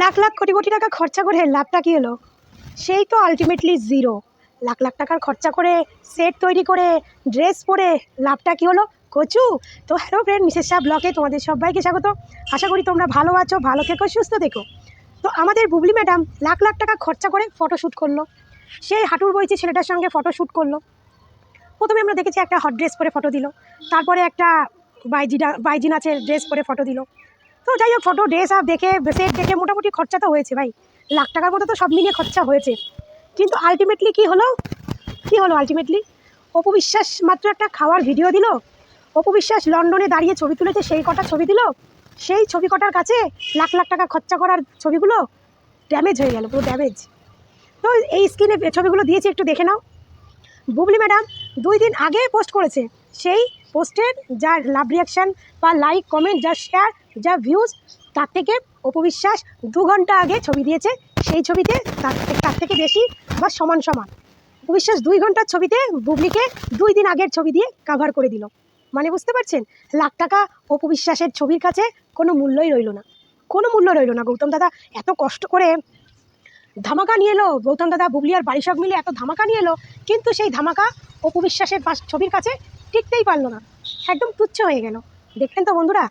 লাখ লাখ কোটি কোটি টাকা খরচা করে লাভটা কী হলো? সেই তো আলটিমেটলি জিরো লাখ লাখ টাকার খরচা করে সেট তৈরি করে ড্রেস পরে লাভটা কী হলো? কচু! তো হ্যালো ফ্রেন্ড মিসেস শাহ ব্লকে তোমাদের সবাইকে স্বাগত। আশা করি তোমরা ভালো আছো, ভালো থেকো, সুস্থ থেকো। তো আমাদের বুবলি ম্যাডাম লাখ লাখ টাকা খরচা করে ফটোশ্যুট করল। সেই হাঁটুর বইছে ছেলেটার সঙ্গে ফটোশ্যুট করল। প্রথমে আমরা দেখেছি একটা হট ড্রেস পরে ফটো দিল। তারপরে একটা বাইজি ডা- বাইজি নাচের ড্রেস পরে ফটো দিল। তো যাই হোক ফটো ড্রেস আপ দেখে সেট দেখে মোটামুটি খরচা তো হয়েছে ভাই। লাখ টাকার মতো তো সব মিলিয়ে খরচা হয়েছে। কিন্তু আলটিমেটলি কি হলো? কি হলো আলটিমেটলি অপু বিশ্বাস মাত্র একটা খাওয়ার ভিডিও দিল। অপু বিশ্বাস লন্ডনে দাঁড়িয়ে ছবি তুলেছে, সেই কটা ছবি দিল। সেই ছবি কটার কাছে লাখ লাখ টাকা খরচা করার ছবিগুলো ড্যামেজ হয়ে গেল, পুরো ড্যামেজ তো এই স্ক্রিনে ছবিগুলো দিয়েছি, একটু দেখে নাও। বুবলি ম্যাডাম দুই দিন আগে পোস্ট করেছে। সেই পোস্টের যা লাভ রিয়াকশান বা লাইক কমেন্ট যা শেয়ার যা ভিউজ তার থেকে অপবিশ্বাস দু ঘণ্টা আগে ছবি দিয়েছে, সেই ছবিতে তার থেকে- তার থেকে বেশি বা সমান সমান। অপবিশ্বাস দুই ঘণ্টার ছবিতে বুবলিকে দুই দিন আগের ছবি দিয়ে কাভার করে দিল। মানে বুঝতে পারছেন? লাখ টাকা অপবিশ্বাসের ছবির কাছে কোনো মূল্যই রইল না। কোনো মূল্য রইল না, গৌতম দাদা। এত কষ্ট করে ধামাকা নিয়ে এলো, গৌতম দাদা, বুবলি আর বাড়ি সব মিলে এত ধামাকা নিয়ে এলো, কিন্তু সেই ধামাকা অপু বিশ্বাসের পাশ ছবির কাছে টিকতেই পারল না। একদম তুচ্ছ হয়ে গেল। দেখলেন তো বন্ধুরা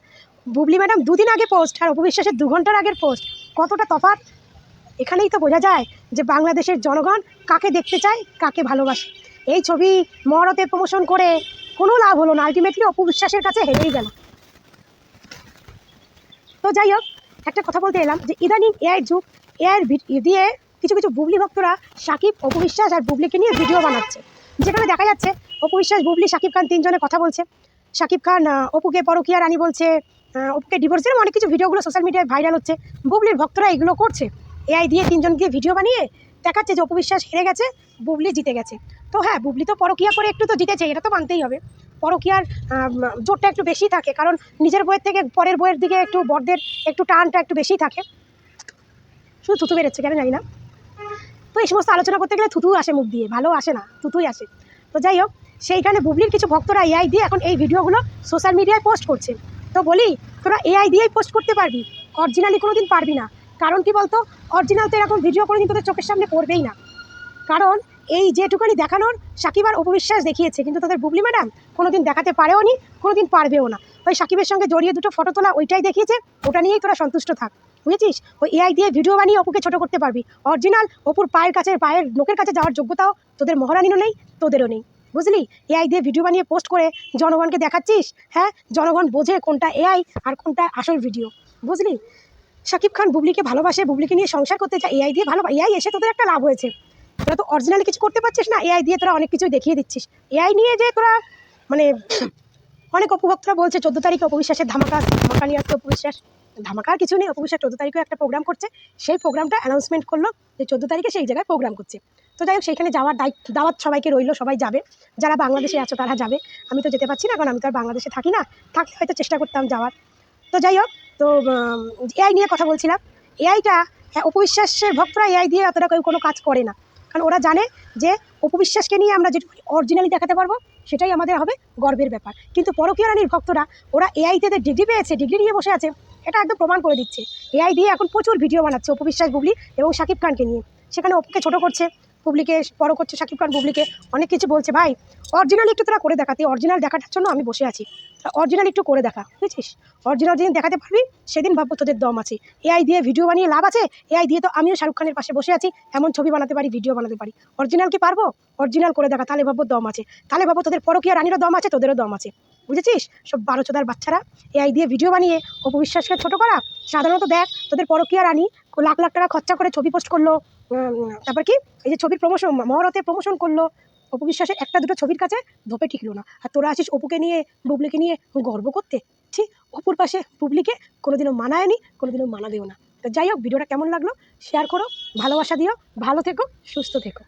বুবলি ম্যাডাম দুদিন আগে পোস্ট আর অপু বিশ্বাসের দু ঘণ্টার আগের পোস্ট কতটা তফাৎ? এখানেই তো বোঝা যায় যে বাংলাদেশের জনগণ কাকে দেখতে চায়, কাকে ভালোবাসে। এই ছবি মহরতে প্রমোশন করে কোনো লাভ হলো না। আলটিমেটলি অপু বিশ্বাসের কাছে হেরেই গেল। তো যাই হোক, একটা কথা বলতে এলাম যে ইদানিং এআই যুগ এআইয়ের দিয়ে কিছু কিছু বুবলি ভক্তরা সাকিব, অপবিশ্বাস আর বুবলিকে নিয়ে ভিডিও বানাচ্ছে। যেখানে দেখা যাচ্ছে অপবিশ্বাস, বুবলি, সাকিব খান তিনজনে কথা বলছে। সাকিব খান অপুকে, পরকিয়া রানী বলছে অপুকে ডিভোর্সের অনেক কিছু ভিডিওগুলো সোশ্যাল মিডিয়ায় ভাইরাল হচ্ছে। বুবলির ভক্তরা এগুলো করছে। এআই দিয়ে তিনজন দিয়ে ভিডিও বানিয়ে দেখাচ্ছে যে অপবিশ্বাস হেরে গেছে, বুবলি জিতে গেছে। তো হ্যাঁ বুবলি তো পরকিয়া করে একটু তো জিতেছে, এটা তো মানতেই হবে। পরকিয়ার জোরটা একটু বেশি থাকে, কারণ নিজের বইয়ের থেকে পরের বইয়ের দিকে একটু বড়দের একটু টানটা একটু বেশিই থাকে। শুধু থুতু বেরোচ্ছে কেন জানি না। তো এই সমস্ত আলোচনা করতে গেলে থুতু আসে মুখ দিয়ে, ভালো আসে না, থুতুই আসে। তো যাই হোক, সেইখানে বুবলির কিছু ভক্তরা এআই দিয়ে এখন এই ভিডিওগুলো সোশ্যাল মিডিয়ায় পোস্ট করছে। তো বলি, তোরা এআই দিয়েই পোস্ট করতে পারবি। অরিজিনালি কোনো দিন পারবি না। কারণ কি বলতো? অরিজিনাল তো এরকম ভিডিও কোনো দিন তোদের চোখের সামনে পড়বেই না। কারণ এই যেটুকানি দেখানোর সাকিব আর অপবিশ্বাস দেখিয়েছে, কিন্তু তাদের বুবলি ম্যাডাম কোনো দিন দেখাতে পারেও নি কোনো দিন পারবেও না। ওই সাকিবের সঙ্গে জড়িয়ে দুটো ফটো তোলা ওইটাই দেখিয়েছে, ওটা নিয়েই তোরা সন্তুষ্ট থাক। বুঝেছিস? ওই এআই দিয়ে ভিডিও বানিয়ে অপুকে ছোট করতে পারবি। অরিজিনাল অপুর পায়ের কাছে, পায়ের লোকের কাছে যাওয়ার যোগ্যতাও তোদের মহারানীরও নেই, তোদেরও নেই। বুঝলি? এআই দিয়ে ভিডিও বানিয়ে পোস্ট করে জনগণকে দেখাচ্ছিস? হ্যাঁ? জনগণ বোঝে কোনটা এআই আর কোনটা আসল ভিডিও বুঝলি? শাকিব খান বুবলিকে ভালোবাসে, বুবলিকে নিয়ে সংসার করতে চায় এআই দিয়ে ভালো এআই এসে তোদের একটা লাভ হয়েছে। তোরা তো অরিজিনালি কিছু করতে পারছিস না? এআই দিয়ে তোরা অনেক কিছুই দেখিয়ে দিচ্ছিস। এআই নিয়ে যে তোরা মানে অনেক উপভোক্তরা বলছে, চোদ্দ তারিখে অপবিশ্বাসের ধামাকা ধামাকা নিয়ে আসছে অপবিশ্বাস। ধামাকার কিছু নেই, অপবিশ্বাস চোদ্দ তারিখে একটা প্রোগ্রাম করছে। সেই প্রোগ্রামটা অ্যানাউন্সমেন্ট করল যে চোদ্দ তারিখে সেই জায়গায় প্রোগ্রাম করছে। তো যাই হোক সেইখানে যাওয়ার দায়িত্ব, দাওয়াত সবাইকে রইল, সবাই যাবে। যারা বাংলাদেশে আছো তারা যাবে। আমি তো যেতে পারছি না, কারণ আমি তো আর বাংলাদেশে থাকি না। থাকলে হয়তো চেষ্টা করতাম যাওয়ার। তো যাই হোক, তো এআই নিয়ে কথা বলছিলাম। এআইটা অপবিশ্বাসের ভক্তরা এআই দিয়ে অতটা কেউ কোনো কাজ করে না। কারণ ওরা জানে যে অপবিশ্বাসকে নিয়ে আমরা যেটুকু অরিজিনালি দেখাতে পারব, সেটাই আমাদের হবে গর্বের ব্যাপার। কিন্তু পরকীয়া রানীর ভক্তরা, ওরা এআইতে ডিগ্রি পেয়েছে ডিগ্রি নিয়ে বসে আছে, এটা একদম প্রমাণ করে দিচ্ছে। এআই দিয়ে এখন প্রচুর ভিডিও বানাচ্ছে অপবিশ্বাস বুবলি এবং শাকিব খানকে নিয়ে। সেখানে অপুকে ছোটো করছে। বুবলিকে বড় করছে শাকিব খান বুবলিকে অনেক কিছু বলছে, ভাই অরিজিনাল একটু তোরা করে দেখাতে অরিজিনাল দেখাটার জন্য আমি বসে আছি। অরিজিনাল একটু করে দেখা, বুঝছিস? অরিজিনাল যেদিন দেখাতে পারবি, সেদিন ভাববো তোদের দম আছে। এআই দিয়ে ভিডিও বানিয়ে লাভ আছে? এআই দিয়ে তো আমিও শাহরুখ খানের পাশে বসে আছি, এমন ছবি বানাতে পারি ভিডিও বানাতে পারি। অরিজিনাল কি পারব? অরিজিনাল করে দেখা, তাহলে ভাববো দম আছে। তাহলে ভাববো তোদের পরকীয়া রানীরও দম আছে, তোদেরও দম আছে। বুঝেছিস? সব বারো চোদার বাচ্চারা এআই দিয়ে ভিডিও বানিয়ে, অপবিশ্বাসকে ছোটো করা, সাধারণত দেখ, তোদের পরকীয়া রানী লাখ লাখ টাকা খরচা করে ছবি পোস্ট করল। তারপর কি? এই যে ছবির প্রমোশন মহরতে প্রমোশন করল। অপবিশ্বাসের একটা দুটো ছবির কাছে ধোপে ঠিকলো না। আর তোরা আসিস অপুকে নিয়ে, বুবলিকে নিয়ে গর্ব করতে? ঠিক অপুর পাশে বুবলিকে কোনোদিনও মানায়নি, কোনোদিনও মানাবেও না। তো যাই হোক, ভিডিওটা কেমন লাগল? শেয়ার করো, ভালোবাসা দিও, ভালো থেকো, সুস্থ থেকো।